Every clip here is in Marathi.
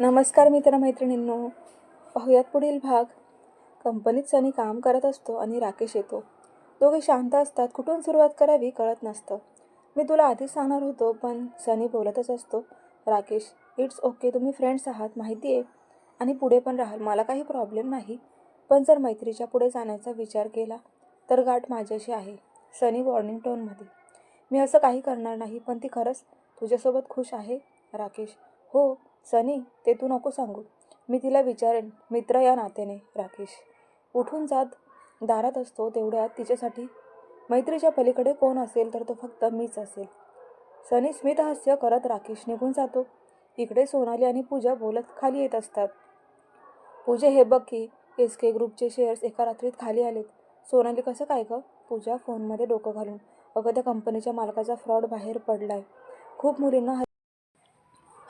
नमस्कार मित्रमैत्रिणींनो. पाहूयात पुढील भाग. कंपनीत सनी काम करत असतो आणि राकेश येतो. दोघे शांत असतात. कुठून सुरुवात करावी कळत नसतं. मी तुला आधीच सांगणार होतो पण सनी बोलतच असतो राकेश इट्स ओके तुम्ही फ्रेंड्स आहात माहिती आहे. आणि पुढे पण राहाल मला काही प्रॉब्लेम नाही. पण जर मैत्रीच्या पुढे जाण्याचा विचार केला तर गाठ माझ्याशी आहे सनी वॉर्निंग टोनमध्ये. मी असं काही करणार नाही पण ती खरंच तुझ्यासोबत खुश आहे राकेश. हो सनी ते तू नको सांगू. मी तिला विचारेन मित्र या नात्याने राकेश. उठून जात दारात असतो तेवढ्यात तिच्यासाठी मैत्रीच्या पलीकडे कोण असेल तर तो फक्त मीच असेल. सनी स्मितहास्य करत राकेश निघून जातो. इकडे सोनाली आणि पूजा बोलत खाली येत असतात. पूजा हे बघ की एस के ग्रुपचे शेअर्स एका रात्रीत खाली आलेत. सोनाली कसं काय गं? पूजा फोनमध्ये डोकं घालून. अगं त्या कंपनीच्या मालकाचा फ्रॉड बाहेर पडलाय. खूप मुलींना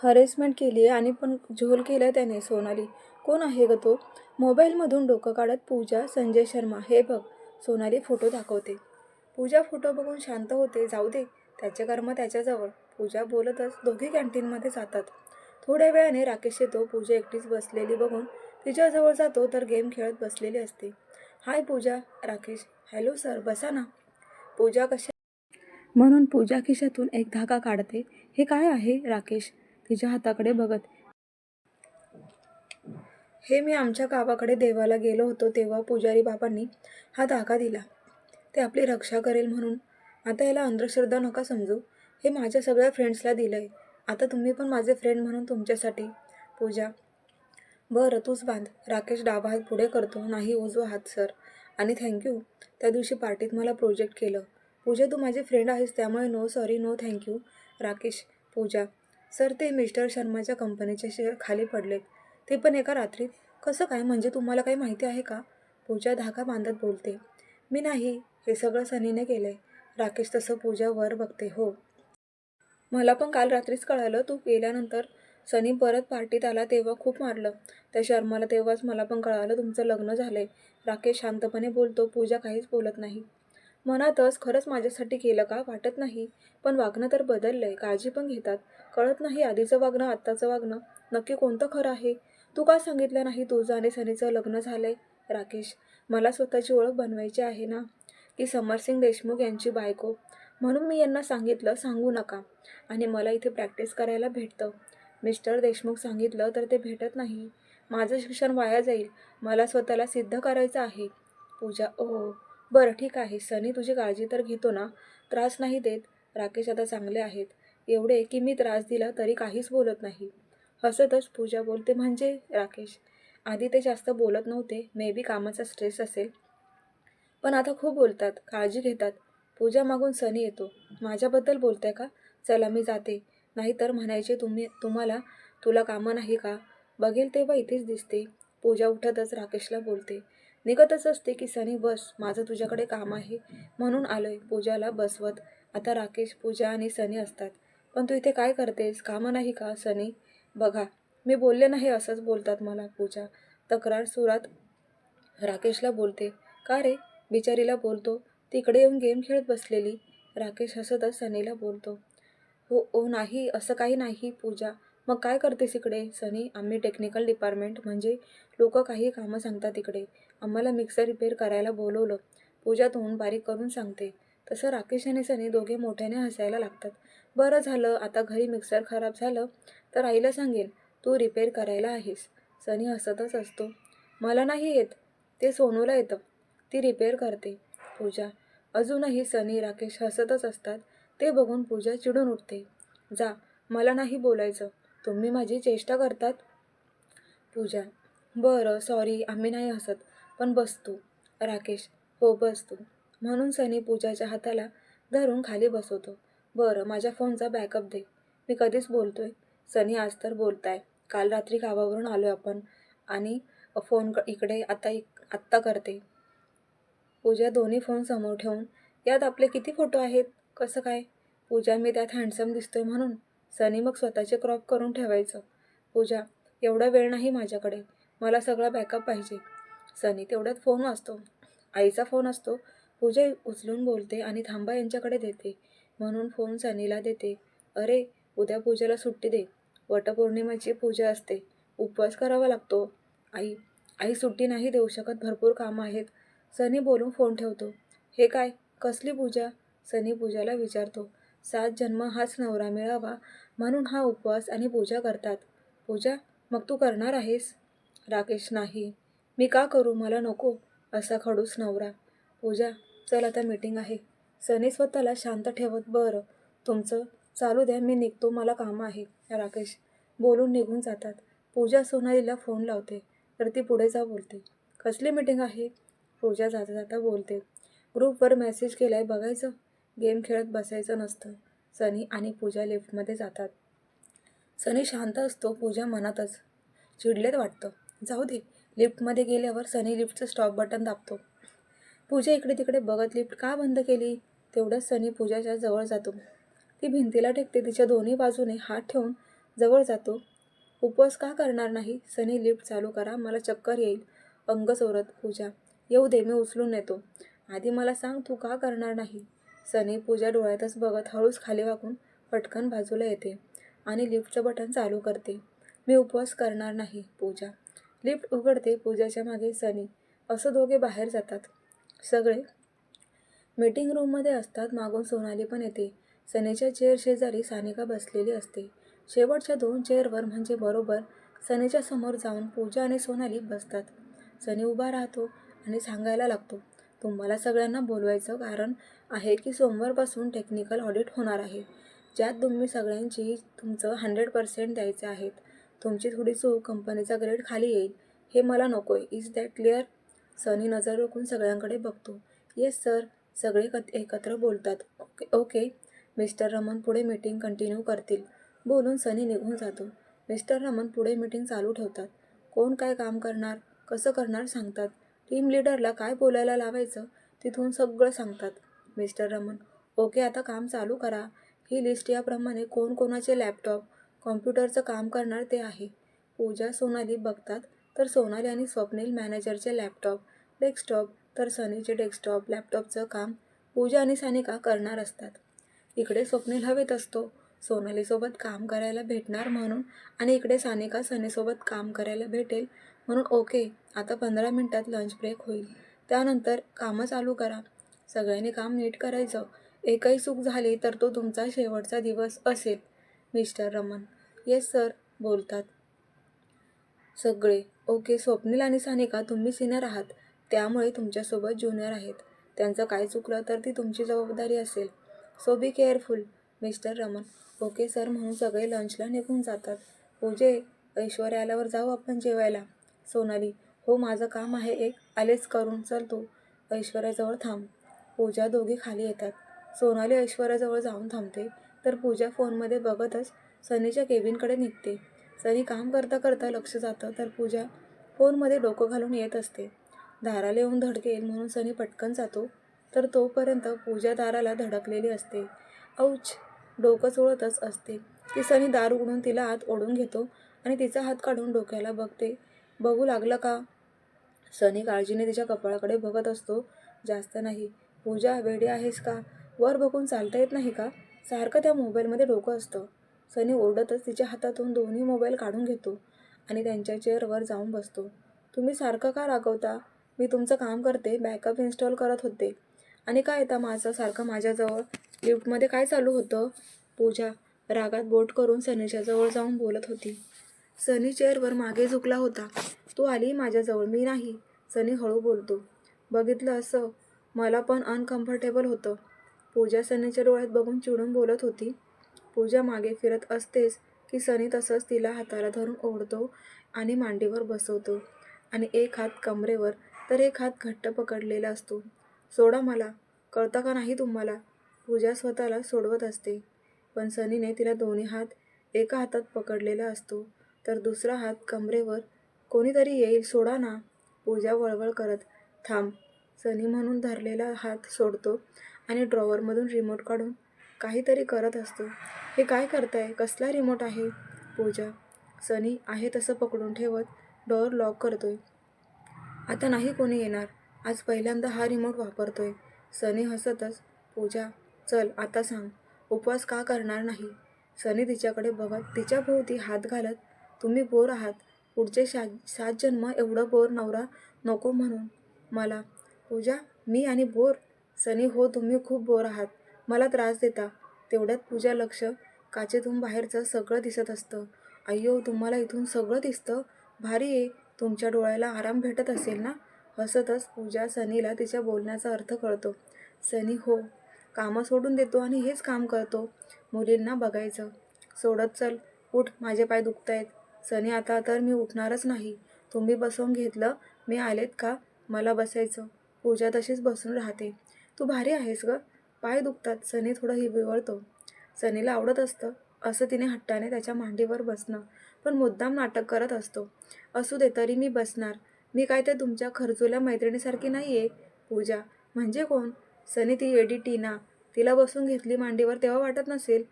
हरेसमेंट केली आहे आणि पण झोल केलं त्याने सोनाली. कोण आहे ग तो? मोबाईलमधून डोकं काढत पूजा संजय शर्मा हे बघ सोनाली फोटो दाखवते. पूजा फोटो बघून शांत होते. जाऊ दे त्याचे कर्म त्याच्याजवळ. पूजा बोलतच दोघे कॅन्टीनमध्ये जातात. थोड्या वेळाने राकेश येतो. पूजा एकटीच बसलेली बघून तिच्याजवळ जातो तर गेम खेळत बसलेली असते. Hi Pooja Rakesh. Hello sir बसा ना. पूजा कशा म्हणून पूजा खिशातून एक धागा काढते. हे काय आहे राकेश? तिच्या हाताकडे बघत. हे मी आमच्या गावाकडे देवाला गेलो होतो तेव्हा पुजारी बाबांनी हा धागा दिला. ते आपली रक्षा करेल म्हणून. आता याला अंधश्रद्धा नका समजू. हे माझ्या सगळ्या फ्रेंड्सला दिलं आहे आता तुम्ही पण माझे फ्रेंड म्हणून तुमच्यासाठी. पूजा. बरं तूच बांध. राकेश डावा हात पुढे करतो. नाही उजवा हात सर. आणि थँक्यू त्या दिवशी पार्टीत मला प्रोजेक्ट केलं. पूजा तू माझी फ्रेंड आहेस त्यामुळे no sorry no thank you Rakesh Pooja. Sir ते मिस्टर शर्माच्या कंपनीचे शेअर खाली पडलेत. ते पण एका रात्रीत कसं काय? म्हणजे तुम्हाला काही माहिती आहे का? पूजा धागा बांधत बोलते. मी नाही. हे सगळं सनीने केलं आहे राकेश तसं पूजा वर बघते. हो. मला पण काल रात्रीच कळालं. तू गेल्यानंतर सनी परत पार्टीत आला तेव्हा खूप मारलं. त्या शर्माला तेव्हाच मला पण कळालं तुमचं लग्न झालं आहे राकेश शांतपणे बोलतो. पूजा काहीच बोलत नाही. मनातच खरंच माझ्यासाठी केलं का वाटत नाही. पण वागणं तर बदललं आहे काळजी पण घेतात. कळत नाही आधीचं वागणं आत्ताचं वागणं. नक्की कोणतं खरं आहे? तू का सांगितलं नाही तुझं आणि सनीचं लग्न झालं आहे राकेश मला स्वतःची ओळख बनवायची आहे ना? की समरसिंग देशमुख यांची बायको. म्हणून मी यांना सांगितलं सांगू नका. आणि मला इथे प्रॅक्टिस करायला भेटतं. मिस्टर देशमुख सांगितलं तर ते भेटत नाही. माझं शिक्षण वाया जाईल. मला स्वतःला सिद्ध करायचं आहे. पूजा ओ बरं ठीक आहे. सनी तुझी काळजी तर घेतो ना. त्रास नाही देत. राकेश आता चांगले आहेत. एवढे की मी त्रास दिला तरी काहीच बोलत नाही. हसतच पूजा बोलते म्हणजे राकेश? आधी ते जास्त बोलत नव्हते. मे बी कामाचा स्ट्रेस असेल. पण आता खूप बोलतात. काळजी घेतात. पूजा मागून सनी येतो. माझ्याबद्दल बोलताय का? चला मी जाते. नाहीतर म्हणायचे तुम्ही तुम्हाला तुला कामं नाही का? बघेल तेव्हा इथेच दिसते. पूजा उठतच राकेशला बोलते. निघतच असते की सनी बस माझं तुझ्याकडे काम आहे म्हणून आलोय. पूजाला बसवत. आता राकेश पूजा आणि सनी असतात. पण तू इथे काय करतेस? कामं नाही का? सनी बघा. मी बोलले नाही असंच बोलतात मला पूजा. तक्रार सुरात राकेशला बोलते. का रे? बिचारीला बोलतो. तिकडे येऊन गेम खेळत बसलेली. राकेश हसतच सनीला बोलतो. हो ओ नाही असं काही नाही पूजा. मग काय करतेस इकडे? सनी आम्ही टेक्निकल डिपार्टमेंट म्हणजे लोक काही कामं सांगतात इकडे. आम्हाला मिक्सर रिपेअर करायला बोलवलं. पूजा तोंड बारीक करून सांगते. तसं राकेश आणि सनी दोघे मोठ्याने हसायला लागतात. बरं झालं आता घरी मिक्सर खराब झालं तर आईला सांगेन तू रिपेअर करायला आहेस. सनी हसतच असतो. मला नाही येत. ते सोनूला येतं. ती रिपेअर करते. पूजा. अजूनही सनी राकेश हसतच असतात. ते बघून पूजा चिडून उठते. जा मला नाही बोलायचं. तुम्ही माझी चेष्टा करतात? पूजा बरं सॉरी आम्ही नाही हसत पण बसतो. राकेश हो बसतो. म्हणून सनी पूजाच्या हाताला धरून खाली बसवतो. बरं माझ्या फोनचा बॅकअप दे. मी कधीच बोलतोय. सनी आज तर बोलताय. काल रात्री गावावरून आलो आपण. आणि फोन क इकडे आता इक आत्ता करते. पूजा दोन्ही फोन समोर ठेवून यात आपले किती फोटो आहेत? कसं काय? पूजा मी त्यात हँडसम दिसतोय म्हणून. सनी मग स्वतःचे क्रॉप करून ठेवायचं. पूजा एवढा वेळ नाही माझ्याकडे. मला सगळा बॅकअप पाहिजे. सनी तेवढ्यात फोन असतो आईचा फोन असतो. पूजा उचलून बोलते आणि थांबा यांच्याकडे देते. म्हणून फोन सनीला देते. अरे उद्या पूजेला सुट्टी दे. वटपौर्णिमेची पूजा असते. उपवास करावा लागतो. आई आई सुट्टी नाही देऊ शकत. भरपूर कामं आहेत. सनी बोलून फोन ठेवतो. हे काय? कसली पूजा? सनी पूजाला विचारतो. सात जन्म हाच नवरा मिळावा म्हणून हा उपवास आणि पूजा करतात. पूजा मग तू करणार आहेस? राकेश नाही. मी का करू? मला नको. असा खडूस नवरा. पूजा चल आता मीटिंग आहे. सनी स्वतःला शांत ठेवत बरं. तुमचं? चालू द्या. मी निघतो. मला कामं आहे. राकेश बोलून निघून जातात. पूजा सोनालीला फोन लावते. तर ती पुढे जा बोलते. कसली मीटिंग आहे? पूजा जाता जाता बोलते. ग्रुपवर मेसेज केला आहे बघायचं. गेम खेळत बसायचं नसतं. सनी आणि पूजा लिफ्टमध्ये जातात. सनी शांत असतो पूजा मनातच चिडलेत वाटतं. जाऊ दे लिफ्टमध्ये गेल्यावर सनी लिफ्टचं स्टॉप बटन दाबतो. पूजा इकडे तिकडे बघत लिफ्ट का बंद केली? तेवढंच सनी पूजाच्या जवळ जातो. ती भिंतीला टेकते तिच्या दोन्ही बाजूने हात ठेवून जवळ जातो. उपवास का करणार नाही? सनी लिफ्ट चालू करा मला चक्कर येईल. अंग चोरत पूजा. येऊ दे मी उचलून नेतो. आधी मला सांग तू का करणार नाही? सनी पूजा डोळ्यातच बघत हळूच खाली वाकून पटकन बाजूला येते आणि लिफ्टचं बटन चालू करते. मी उपवास करणार नाही पूजा. लिफ्ट उघडते पूजाच्या मागे सनी. असं दोघे बाहेर जातात. सगळे मीटिंग रूममध्ये असतात मागून सोनाली पण येते. सनीच्या चेअर शेजारी सानिका बसलेली असते. शेवटच्या दोन चेअरवर म्हणजे बरोबर सनीच्या समोर जाऊन पूजा आणि सोनाली बसतात. सनी उभा राहतो आणि सांगायला लागतो तुम्हाला सगळ्यांना बोलवायचं कारण आहे की सोमवारपासून टेक्निकल ऑडिट होणार आहे. ज्यात तुम्ही सगळ्यांची तुमचं हंड्रेड पर्सेंट द्यायचे आहेत. तुमची थोडी चूक कंपनीचा ग्रेड खाली येईल. हे मला नको आहे इज दॅट क्लिअर सनी नजर रोखून सगळ्यांकडे बघतो. येस सर सगळे कत एकत्र बोलतात. ओके ओके मिस्टर रमन पुढे मीटिंग कंटिन्यू करतील. बोलून सनी निघून जातो. मिस्टर रमन पुढे मीटिंग चालू ठेवतात. कोण काय काम करणार? कसं करणार? सांगतात. टीम लीडरला काय बोलायला लावायचं तिथून सगळं सांगतात. मिस्टर रमन ओके आता काम चालू करा. ही लिस्ट याप्रमाणे कोण कोणाचे लॅपटॉप कॉम्प्युटरचं काम करणार ते आहे. पूजा सोनाली बघतात तर सोनाली आणि स्वप्नील मॅनेजरचे लॅपटॉप डेस्कटॉप तर सनीचे डेस्कटॉप लॅपटॉपचं काम पूजा आणि सानिका करणार असतात. इकडे स्वप्नील हवेत असतो. सोनालीसोबत काम करायला भेटणार म्हणून आणि इकडे सानिका सनीसोबत काम करायला भेटेल म्हणून ओके आता पंधरा मिनटात लंच ब्रेक होईल. त्यानंतर कामं चालू करा. सगळ्यांनी काम नीट करायचं. एकही चूक झाली तर तो तुमचा शेवटचा दिवस असेल. मिस्टर रमन. येस सर बोलतात. सगळे. ओके स्वप्नील आणि सानिका तुम्ही सिनियर आहात. त्यामुळे तुमच्यासोबत ज्युनियर आहेत. त्यांचं काय चुकलं तर ती तुमची जबाबदारी असेल. So be careful mister Raman. Okay sir म्हणून सगळे लंचला निघून जातात. पूजे ऐश्वर्या आल्यावर जाऊ आपण जेवायला. सोनाली हो माझं काम आहे एक. आलेच करून चल तू. ऐश्वर्याजवळ थांब. पूजा दोघी खाली येतात. सोनाली ऐश्वर्याजवळ जाऊन थांबते. तर पूजा फोनमध्ये बघतच सनीच्या केबिनकडे निघते. सनी काम करता करता लक्ष जातं. तर पूजा फोनमध्ये डोकं घालून येत असते. दाराला येऊन धडकेल म्हणून सनी पटकन जातो. तर तोपर्यंत पूजा दाराला धडकलेली असते. औच! डोकं चोळतच असते. ती सनी दार उघडून तिला आत ओढून घेतो आणि तिचा हात काढून डोक्याला बघते. बघू लागलं का? सनी काळजीने तिच्या कपाळाकडे बघत असतो. जास्त नाही. पूजा वेडी आहेस का? वर बघून चालता येत नाही का? सारखं त्या मोबाईलमध्ये डोकं असतं. सनी ओरडतच तिच्या हातातून दोन्ही मोबाईल काढून घेतो आणि त्यांच्या चेअरवर जाऊन बसतो. तुम्ही सारखं का रागवता? मी तुमचं काम करते बॅकअप इन्स्टॉल करत होते. आणि काय येतं माझं सारखं माझ्याजवळ? लिफ्टमध्ये काय चालू होतं? पूजा रागात बोट करून सनीच्याजवळ जाऊन बोलत होती. सनी चेअरवर मागे झुकला होता. तू आली माझ्याजवळ मी नाही सनी हळू बोलतो. बघितलं असं मला पण अनकम्फर्टेबल होतं. पूजा सनीच्या डोळ्यात बघून चिडून बोलत होती. पूजा मागे फिरत असतेच की सनी तसंच तिला हाताला धरून ओढतो आणि मांडीवर बसवतो. आणि एक हात कमरेवर तर एक हात घट्ट पकडलेला असतो. सोडा मला कळतं का नाही तुम्हाला? पूजा स्वतःला सोडवत असते. पण सनीने तिला दोन्ही हात एका हातात पकडलेला असतो. तर दुसरा हात कमरेवर कोणीतरी येईल सोडा ना. पूजा वळवळ करत थांब सनी म्हणून धरलेला हात सोडतो आणि ड्रॉवरमधून रिमोट काढून काहीतरी करत असतो. हे काय करताय? कसला रिमोट आहे? पूजा सनी आहे तसं पकडून ठेवत डोअर लॉक करतोय. आता नाही कोणी येणार. आज पहिल्यांदा हा रिमोट वापरतोय. सनी हसतच पूजा चल आता सांग. उपवास का करणार नाही? सनी तिच्याकडे बघत तिच्या भोवती हात घालत तुम्ही बोर आहात. पुढचे शा सात जन्म एवढं बोर नवरा नको म्हणून मला. पूजा मी आणि बोर? सनी हो तुम्ही खूप बोर आहात. मला त्रास देता. तेवढ्यात पूजा लक्ष काचेतून बाहेरचं सगळं दिसत असतं. अय्यो तुम्हाला इथून सगळं दिसतं? भारी आहे. तुमच्या डोळ्याला आराम भेटत असेल ना? हसतच पूजा सनीला तिच्या बोलण्याचा अर्थ कळतो. सनी हो. कामं सोडून देतो आणि हेच काम करतो. मुलींना बघायचं. सोडत चल. उठ माझे पाय दुखत आहेत सनी आता तर मी उठणारच नाही. तुम्ही बसवून घेतलं मी आलेत का? मला बसायचं. पूजा तशीच बसून राहते. तू भारी आहेस ग. पाय दुखतात. सने थोडं हिबिवळतो सनीला आवडत असतं. असं तिने हट्टाने त्याच्या मांडीवर बसणं. पण मुद्दाम नाटक करत असतो. असू दे तरी मी बसणार. मी काय ते तुमच्या खर्चुल्या मैत्रिणीसारखी नाही आहे पूजा म्हणजे कोण? सनी ती एडी टीना. तिला बसून घेतली मांडीवर तेव्हा वाटत नसेल.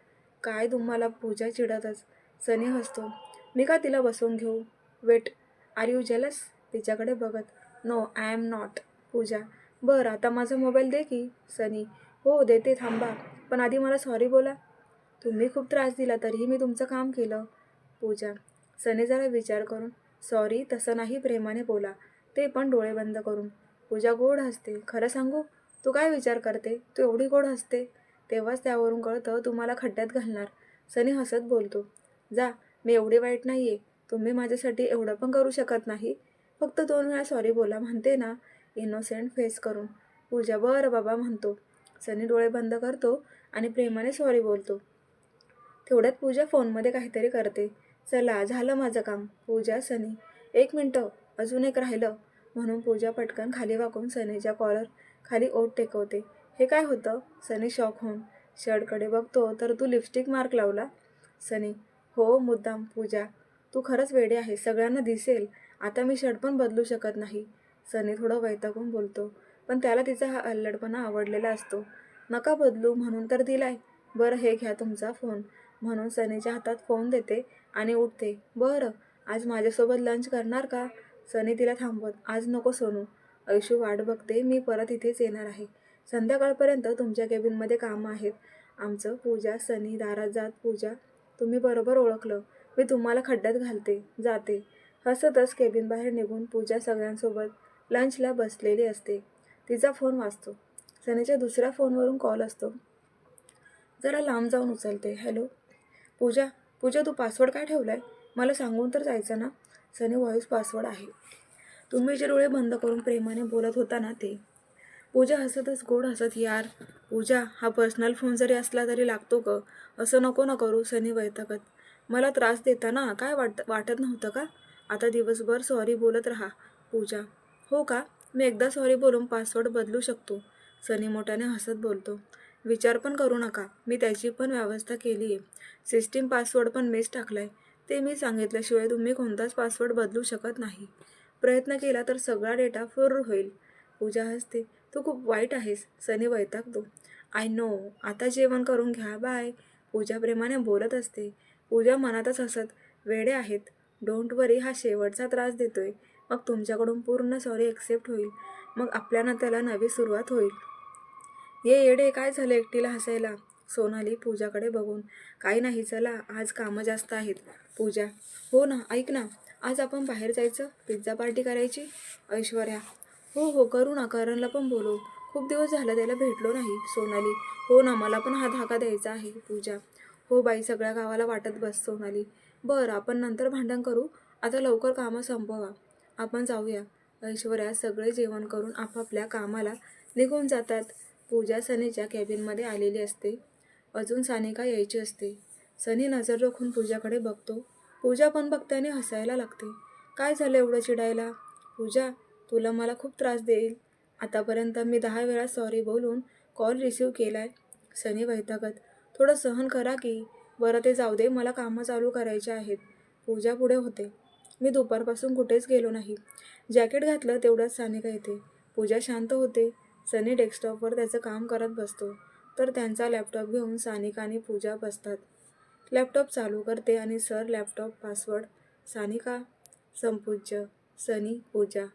काय तुम्हाला? पूजा चिडतच. सनी हसतो. मी का तिला बसवून घेऊ? वेट आर यू जेलस तिच्याकडे बघत no I am not Pooja. बरं आता माझा मोबाईल दे की सनी. हो देते थांबा. पण आधी मला सॉरी बोला. तुम्ही खूप त्रास दिला तरीही मी तुमचं काम केलं. पूजा सनी जरा विचार करून सॉरी तसं नाही प्रेमाने बोला. ते पण डोळे बंद करून. पूजा गोड हसते. खरं सांगू? तू काय विचार करते? तू एवढी गोड हसते. तेव्हाच त्यावरून कळतं तुम्हाला खड्ड्यात घालणार. सनी हसत बोलतो. जा मी एवढी वाईट नाही आहे तुम्ही माझ्यासाठी एवढं पण करू शकत नाही. फक्त दोन वेळा सॉरी बोला म्हणते ना इनोसेंट फेस करून. पूजा बरं बाबा म्हणतो. सनी डोळे बंद करतो आणि प्रेमाने सॉरी बोलतो. तेवढ्यात पूजा फोनमध्ये काहीतरी करते. चला झालं माझं काम. पूजा सनी. एक मिनटं अजून एक राहिलं. म्हणून पूजा पटकन खाली वाकून सनीच्या कॉलर खाली ओट टेकवते. हे काय होतं? सनी शॉक होऊन. शर्टकडे बघतो तर तू लिपस्टिक मार्क लावला. सनी हो मुद्दाम पूजा. तू खरंच वेडे आहे सगळ्यांना दिसेल. आता मी शर्ट पण बदलू शकत नाही. सनी थोडं वैतागून बोलतो पण त्याला तिचा हा अल्लडपणा आवडलेला असतो. नका बदलू म्हणून तर दिलाय. बरं हे घ्या तुमचा फोन. म्हणून सनीच्या हातात फोन देते आणि उठते. बरं आज माझ्यासोबत लंच करणार का? सनी तिला थांबवत आज नको सोनू. ऐशू वाट बघते मी परत इथेच येणार आहे. संध्याकाळपर्यंत तुमच्या केबिनमध्ये कामं आहेत. आमचं पूजा सनी दारात जात पूजा. तुम्ही बरोबर ओळखलं. मी तुम्हाला खड्ड्यात घालते जाते. हसतच केबिन बाहेर निघून पूजा सगळ्यांसोबत लंचला बसलेली असते. तिचा फोन वाचतो सनीच्या दुसऱ्या फोनवरून कॉल असतो. जरा लांब जाऊन उचलते. हॅलो. पूजा पूजा तू पासवर्ड काय ठेवला आहे मला सांगून तर जायचं ना? सनी व्हॉईस पासवर्ड आहे. तुम्ही जे डोळे बंद करून प्रेमाने बोलत होता ना ते. पूजा हसतच गोड हसत यार पूजा हा पर्सनल फोन जरी असला तरी लागतो ग. असं नको ना करू सनी वैतागत. मला त्रास देता ना? काय वाट वाटत नव्हतं का? आता दिवसभर सॉरी बोलत राहा पूजा. हो का? मी एकदा सॉरी बोलून पासवर्ड बदलू शकतो सनी मोठ्याने हसत बोलतो. विचार पण करू नका मी त्याची पण व्यवस्था केली आहे सिस्टीम पासवर्ड पण मीच टाकला आहे ते मी सांगितल्याशिवाय तुम्ही कोणताच पासवर्ड बदलू शकत नाही. प्रयत्न केला तर सगळा डेटा फुर होईल. पूजा हसते. तू खूप वाईट आहेस सनी वैतागतो आय नो आता जेवण करून घ्या बाय पूजा प्रेमाने बोलत असते. पूजा मनातच हसत वेडे आहेत. डोंट वरी हा शेवटचा त्रास देतोय. मग तुमच्याकडून पूर्ण सॉरी एक्सेप्ट होईल. मग आपल्यानं त्याला नवी सुरुवात होईल. ये येडे काय झालं एकटीला हसायला? सोनाली पूजाकडे बघून. काही नाही चला. आज कामं जास्त आहेत. पूजा. हो ना ऐक ना. आज आपण बाहेर जायचं? पिझ्झा पार्टी करायची? ऐश्वर्या. हो हो करू ना करणला पण बोलू खूप दिवस झालं त्याला भेटलो नाही सोनाली. हो ना मला पण हा धागा द्यायचा आहे पूजा. हो बाई सगळ्या गावाला वाटत बस सोनाली. बरं आपण नंतर भांडण करू. आता लवकर कामं संपवा. आपण जाऊया. ऐश्वर्या सगळे जेवण करून आपापल्या कामाला निघून जातात. पूजा सनीच्या कॅबिनमध्ये आलेली असते. अजून सानिका यायची असते. सनी नजर रोखून पूजाकडे बघतो. पूजा पण बघताने हसायला लागते. काय झालं एवढं चिडायला? पूजा तुला मला खूप त्रास देईल. आतापर्यंत मी दहा वेळा सॉरी बोलून कॉल रिसीव केला आहे सनी वैतागत थोडं सहन करा की बरं ते जाऊ दे मला कामं चालू करायची आहेत. पूजा पुढे होते. मी दुपारपासून कुठेच गेलो नाही. जॅकेट घातलं तेवढंच सानिका येते. पूजा शांत होते. सनी डेस्कटॉपवर त्याचं काम करत बसतो. तर त्यांचा लॅपटॉप घेऊन सानिका आणि पूजा बसतात. लॅपटॉप चालू करते आणि सर लॅपटॉप पासवर्ड सानिका संपूज्य सनी पूजा.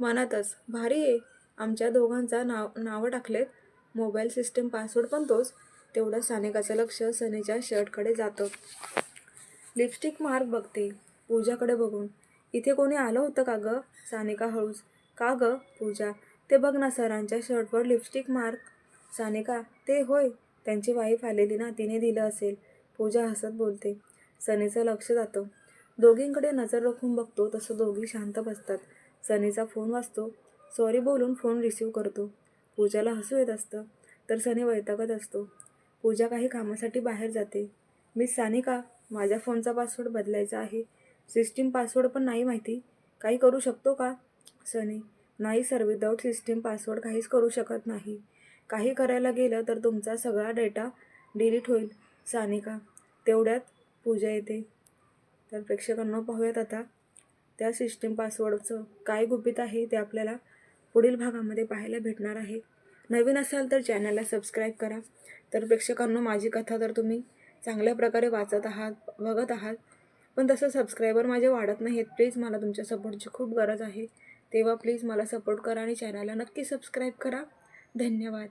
मनातच. भारी आहे. आमच्या दोघांचा नाव नावं टाकलेत. मोबाईल सिस्टम पासवर्ड पण तोच. तेवढं सानिकाचं लक्ष सनीच्या शर्टकडे जातं. लिपस्टिक मार्क बघते. पूजाकडे बघून. इथे कोणी आलं होतं का गं? सानिका हळूच. का गं पूजा? ते बघ ना सरांच्या शर्टवर लिपस्टिक मार्क. सानिका ते होय. त्यांची वाईफ आलेली ना तिने दिलं असेल. पूजा हसत बोलते. सनीचं लक्ष जातं. दोघींकडे नजर राखून बघतो तसं दोघी शांत बसतात. सनीचा फोन वाचतो सॉरी बोलून फोन रिसीव करतो. पूजाला हसू येत असतं तर सनी वैतागत असतो. पूजा काही कामासाठी बाहेर जाते. मी सानिका माझ्या फोनचा पासवर्ड बदलायचा आहे. सिस्टीम पासवर्ड पण नाही माहिती. काही करू शकतो का? सनी नाही सर विदाऊट सिस्टीम पासवर्ड काहीच करू शकत नाही. काही करायला गेलं तर तुमचा सगळा डेटा डिलीट होईल सानिका. तेवढ्यात पूजा येते. तर प्रेक्षकांना पाहूयात आता त्या सिस्टीम पासवर्डचं काय गुपित आहे ते आपल्याला पुढील भागामध्ये पाहायला भेटणार आहे. नवीन असाल तर चॅनलला सबस्क्राईब करा. तर प्रेक्षकांनो माझी कथा तर तुम्ही चांगल्या प्रकारे वाचत आहात बघत आहात. पण तसं सबस्क्रायबर माझे वाढत नाहीत प्लीज मला तुमच्या सपोर्टची खूप गरज आहे. तेव्हा प्लीज मला सपोर्ट करा आणि चॅनलला नक्की सबस्क्राईब करा. धन्यवाद.